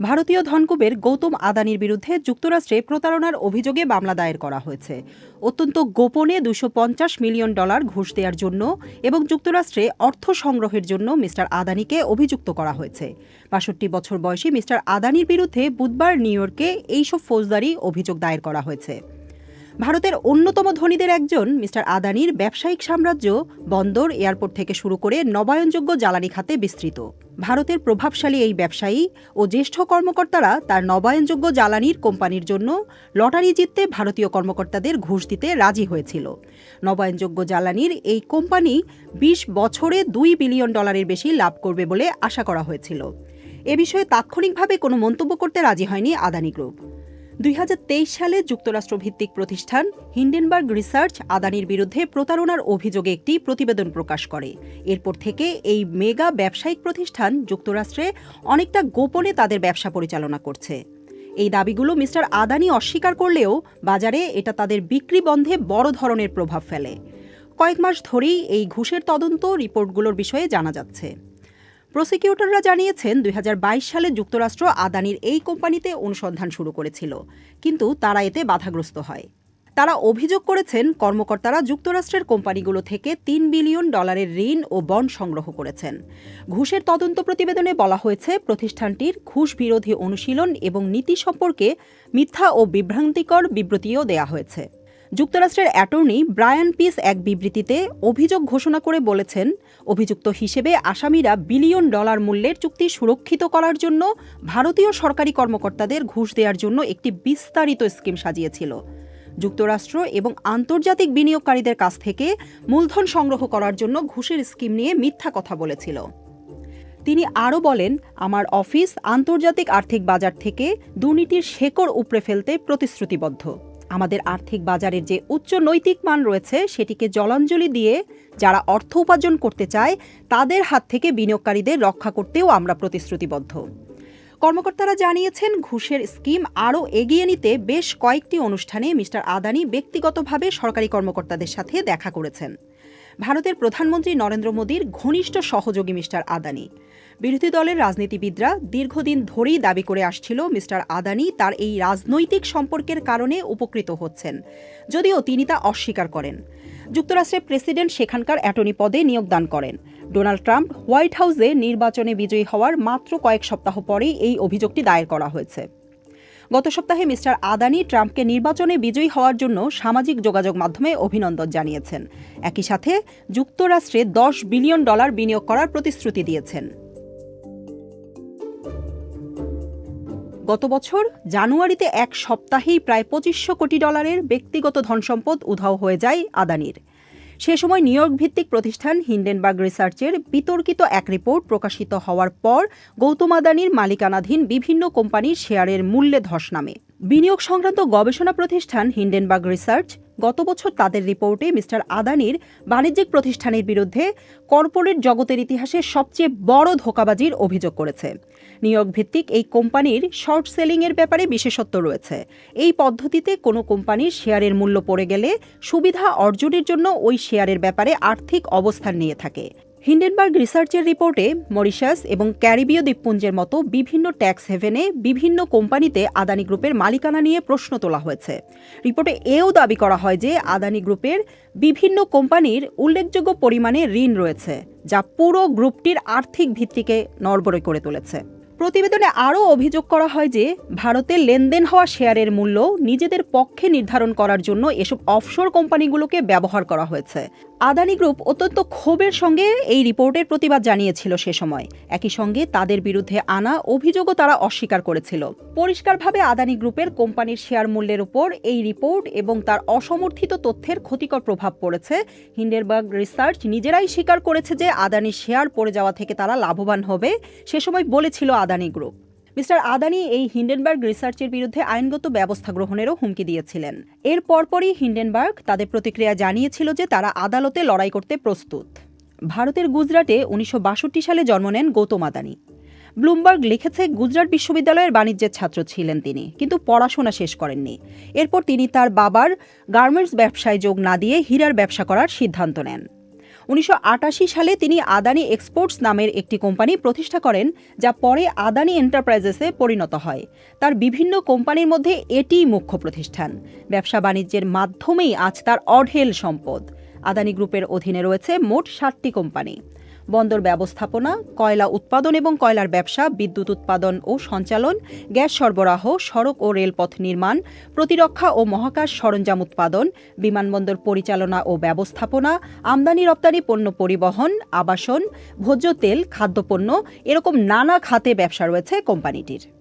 ভারতীয় ধনকুবের গৌতম আদানির বিরুদ্ধে যুক্তরাষ্ট্রে প্রতারণার অভিযোগে মামলা দায়ের করা হয়েছে। অত্যন্ত গোপনে দুশো মিলিয়ন ডলার ঘুষ দেওয়ার জন্য এবং যুক্তরাষ্ট্রে অর্থ সংগ্রহের জন্য মিস্টার আদানিকে অভিযুক্ত করা হয়েছে। বাষট্টি বছর বয়সী মিস্টার আদানির বিরুদ্ধে বুধবার নিউ ইয়র্কে এইসব ফৌজদারি অভিযোগ দায়ের করা হয়েছে। ভারতের অন্যতম ধনীদের একজন মিস্টার আদানির ব্যবসায়িক সাম্রাজ্য বন্দর এয়ারপোর্ট থেকে শুরু করে নবায়নযোগ্য জ্বালানি খাতে বিস্তৃত। ভারতের প্রভাবশালী এই ব্যবসায়ী ও জ্যেষ্ঠ কর্মকর্তারা তার নবায়নযোগ্য জ্বালানির কোম্পানির জন্য লটারি জিততে ভারতীয় কর্মকর্তাদের ঘুষ দিতে রাজি হয়েছিল। নবায়নযোগ্য জ্বালানির এই কোম্পানি বিশ বছরে দুই বিলিয়ন ডলারের বেশি লাভ করবে বলে আশা করা হয়েছিল। এ বিষয়ে তাৎক্ষণিকভাবে কোনো মন্তব্য করতে রাজি হয়নি আদানি গ্রুপ। দুই হাজার তেইশ সালে যুক্তরাষ্ট্রভিত্তিক প্রতিষ্ঠান হিন্ডেনবার্গ রিসার্চ আদানির বিরুদ্ধে প্রতারণার অভিযোগে একটি প্রতিবেদন প্রকাশ করে। এরপর থেকে এই মেগা ব্যবসায়িক প্রতিষ্ঠান যুক্তরাষ্ট্রে অনেকটা গোপনে তাদের ব্যবসা পরিচালনা করছে। এই দাবিগুলো মিস্টার আদানি অস্বীকার করলেও বাজারে এটা তাদের বিক্রি বন্ধে বড় ধরনের প্রভাব ফেলে। কয়েক মাস ধরেই এই ঘুষের তদন্ত রিপোর্টগুলোর বিষয়ে জানা যাচ্ছে। প্রসিকিউটররা জানিয়েছেন, দুই হাজার বাইশ সালে যুক্তরাষ্ট্র আদানির এই কোম্পানিতে অনুসন্ধান শুরু করেছিল। কিন্তু তারা এতে বাধাগ্রস্ত হয়। তারা অভিযোগ করেছেন, কর্মকর্তারা যুক্তরাষ্ট্রের কোম্পানিগুলো থেকে তিন বিলিয়ন ডলারের ঋণ ও বন্ড সংগ্রহ করেছেন। ঘুষের তদন্ত প্রতিবেদনে বলা হয়েছে, প্রতিষ্ঠানটির ঘুষ বিরোধী অনুশীলন এবং নীতি সম্পর্কে মিথ্যা ও বিভ্রান্তিকর বিবৃতিও দেয়া হয়েছে। যুক্তরাষ্ট্রের অ্যাটর্নি ব্রায়ান পিস এক বিবৃতিতে অভিযোগ ঘোষণা করে বলেছেন, অভিযুক্ত হিসেবে আসামিরা বিলিয়ন ডলার মূল্যের চুক্তি সুরক্ষিত করার জন্য ভারতীয় সরকারি কর্মকর্তাদের ঘুষ দেওয়ার জন্য একটি বিস্তারিত স্কিম সাজিয়েছিল। যুক্তরাষ্ট্র এবং আন্তর্জাতিক বিনিয়োগকারীদের কাছ থেকে মূলধন সংগ্রহ করার জন্য ঘুষের স্কিম নিয়ে মিথ্যা কথা বলেছিল। তিনি আরও বলেন, আমার অফিস আন্তর্জাতিক আর্থিক বাজার থেকে দুর্নীতির শেকড় উপড়ে ফেলতে প্রতিশ্রুতিবদ্ধ। আমাদের আর্থিক বাজারের যে উচ্চ নৈতিক মান রয়েছে, সেটিকে জলাঞ্জলি দিয়ে যারা অর্থ উপার্জন করতে চায়, তাদের হাত থেকে বিনিয়োগকারীদের রক্ষা করতেও আমরা প্রতিশ্রুতিবদ্ধ। কর্মকর্তারা জানিয়েছেন, ঘুষের স্কিম আরও এগিয়ে নিতে বেশ কয়েকটি অনুষ্ঠানে মিস্টার আদানি ব্যক্তিগতভাবে সরকারি কর্মকর্তাদের সাথে দেখা করেছেন। ভারতের প্রধানমন্ত্রী নরেন্দ্র মোদীর ঘনিষ্ঠ সহযোগী মিস্টার আদানি। বিরোধী দলের রাজনীতিবিদরা দীর্ঘদিন ধরেই দাবি করে আসছিল মিস্টার আদানি তার এই রাজনৈতিক সম্পর্কের কারণে উপকৃত হচ্ছেন, যদিও তিনি তা অস্বীকার করেন। যুক্তরাষ্ট্রের প্রেসিডেন্ট সেখানকার অ্যাটর্নি পদে নিয়োগদান করেন। ডোনাল্ড ট্রাম্প হোয়াইট হাউসে নির্বাচনে বিজয়ী হওয়ার মাত্র কয়েক সপ্তাহ পরেই এই অভিযোগটি দায়ের করা হয়েছে। গত সপ্তাহে মিস্টার আদানি ট্রাম্পকে নির্বাচনে বিজয়ী হওয়ার জন্য সামাজিক যোগাযোগ মাধ্যমে অভিনন্দন জানিয়েছেন। একই সাথে যুক্তরাষ্ট্রে দশ বিলিয়ন ডলার বিনিয়োগ করার প্রতিশ্রুতি দিয়েছেন। গত বছর জানুয়ারিতে এক সপ্তাহেই প্রায় পঁচিশশো কোটি ডলারের ব্যক্তিগত ধনসম্পদ উধাও হয়ে যায় আদানির। সে সময় নিউ ইয়র্ক ভিত্তিক প্রতিষ্ঠান হিন্ডেনবার্গ রিসার্চের বিতর্কিত এক রিপোর্ট প্রকাশিত হওয়ার পর গৌতম আদানির মালিকানাধীন বিভিন্ন কোম্পানির শেয়ারের মূল্যে ধস নামে। বিনিয়োগ সংক্রান্ত গবেষণা প্রতিষ্ঠান হিন্ডেনবার্গ রিসার্চ গত বছর তাদের রিপোর্টে মিস্টার আদানির বাণিজ্যিক প্রতিষ্ঠানের বিরুদ্ধে কর্পোরেট জগতের ইতিহাসে সবচেয়ে বড় ধোকাবাজির অভিযোগ করেছে। ইয়র্ক ভিত্তিক এই কোম্পানির শর্ট সেলিংয়ের ব্যাপারে বিশেষত্ব রয়েছে। এই পদ্ধতিতে কোনো কোম্পানির শেয়ারের মূল্য পড়ে গেলে সুবিধা অর্জনের জন্য ওই শেয়ারের ব্যাপারে আর্থিক অবস্থান নিয়ে থাকে। হিন্ডেনবার্গ রিসার্চের রিপোর্টে মরিশাস এবং ক্যারিবীয় দ্বীপপুঞ্জের মতো বিভিন্ন ট্যাক্স হেভেনে বিভিন্ন কোম্পানিতে আদানি গ্রুপের মালিকানা নিয়ে প্রশ্ন তোলা হয়েছে। রিপোর্টে এও দাবি করা হয় যে আদানি গ্রুপের বিভিন্ন কোম্পানির উল্লেখযোগ্য পরিমাণে ঋণ রয়েছে, যা পুরো গ্রুপটির আর্থিক ভিত্তিকে নড়বড়ে করে তুলেছে। প্রতিবেদনে আরও অভিযোগ করা হয় যে, ভারতে লেনদেন হওয়া শেয়ারের মূল্য নিজেদের পক্ষে নির্ধারণ করার জন্য এসব অফশোর কোম্পানিগুলোকে ব্যবহার করা হয়েছে। আদানি গ্রুপ অত্যন্ত ক্ষোভের সঙ্গে এই রিপোর্টের প্রতিবাদ জানিয়েছিল সে সময়। একই সঙ্গে তাদের বিরুদ্ধে আনা অভিযোগও তারা অস্বীকার করেছিল। পরিষ্কারভাবে আদানি গ্রুপের কোম্পানির শেয়ার মূল্যের উপর এই রিপোর্ট এবং তার অসমর্থিত তথ্যের ক্ষতিকর প্রভাব পড়েছে। হিন্ডেরবার্গ রিসার্চ নিজেরাই স্বীকার করেছে যে, আদানির শেয়ার পড়ে যাওয়া থেকে তারা লাভবান হবে। সে সময় বলেছিল আদানি গ্রুপ। মিস্টার আদানি এই হিন্ডেনবার্গ রিসার্চের বিরুদ্ধে আইনগত ব্যবস্থা গ্রহণেরও হুমকি দিয়েছিলেন। এর পরপরই হিন্ডেনবার্গ তাদের প্রতিক্রিয়া জানিয়েছিল যে তারা আদালতে লড়াই করতে প্রস্তুত। ভারতের গুজরাটে উনিশশো বাষট্টি সালে জন্ম নেন গৌতম আদানি। ব্লুমবার্গ লিখেছে, গুজরাট বিশ্ববিদ্যালয়ের বাণিজ্যের ছাত্র ছিলেন তিনি, কিন্তু পড়াশোনা শেষ করেননি। এরপর তিনি তার বাবার গার্মেন্টস ব্যবসায় যোগ না দিয়ে হীরার ব্যবসা করার সিদ্ধান্ত নেন। উনিশশো সালে তিনি আদানি এক্সপোর্টস নামের একটি কোম্পানি প্রতিষ্ঠা করেন, যা পরে আদানি এন্টারপ্রাইজেসে পরিণত হয়। তার বিভিন্ন কোম্পানির মধ্যে এটিই মুখ্য প্রতিষ্ঠান। ব্যবসা বাণিজ্যের মাধ্যমেই আজ তার অঢেল সম্পদ। আদানি গ্রুপের অধীনে রয়েছে মোট ষাটটি কোম্পানি। বন্দর ব্যবস্থাপনা, কয়লা উৎপাদন এবং কয়লার ব্যবসা, বিদ্যুৎ উৎপাদন ও সঞ্চালন, গ্যাস সরবরাহ, সড়ক ও রেলপথ নির্মাণ, প্রতিরক্ষা ও মহাকাশ সরঞ্জাম উৎপাদন, বিমানবন্দর পরিচালনা ও ব্যবস্থাপনা, আমদানি রপ্তানি পণ্য পরিবহন, আবাসন, ভোজ্য তেল, খাদ্যপণ্য, এরকম নানা খাতে ব্যবসা রয়েছে কোম্পানিটির।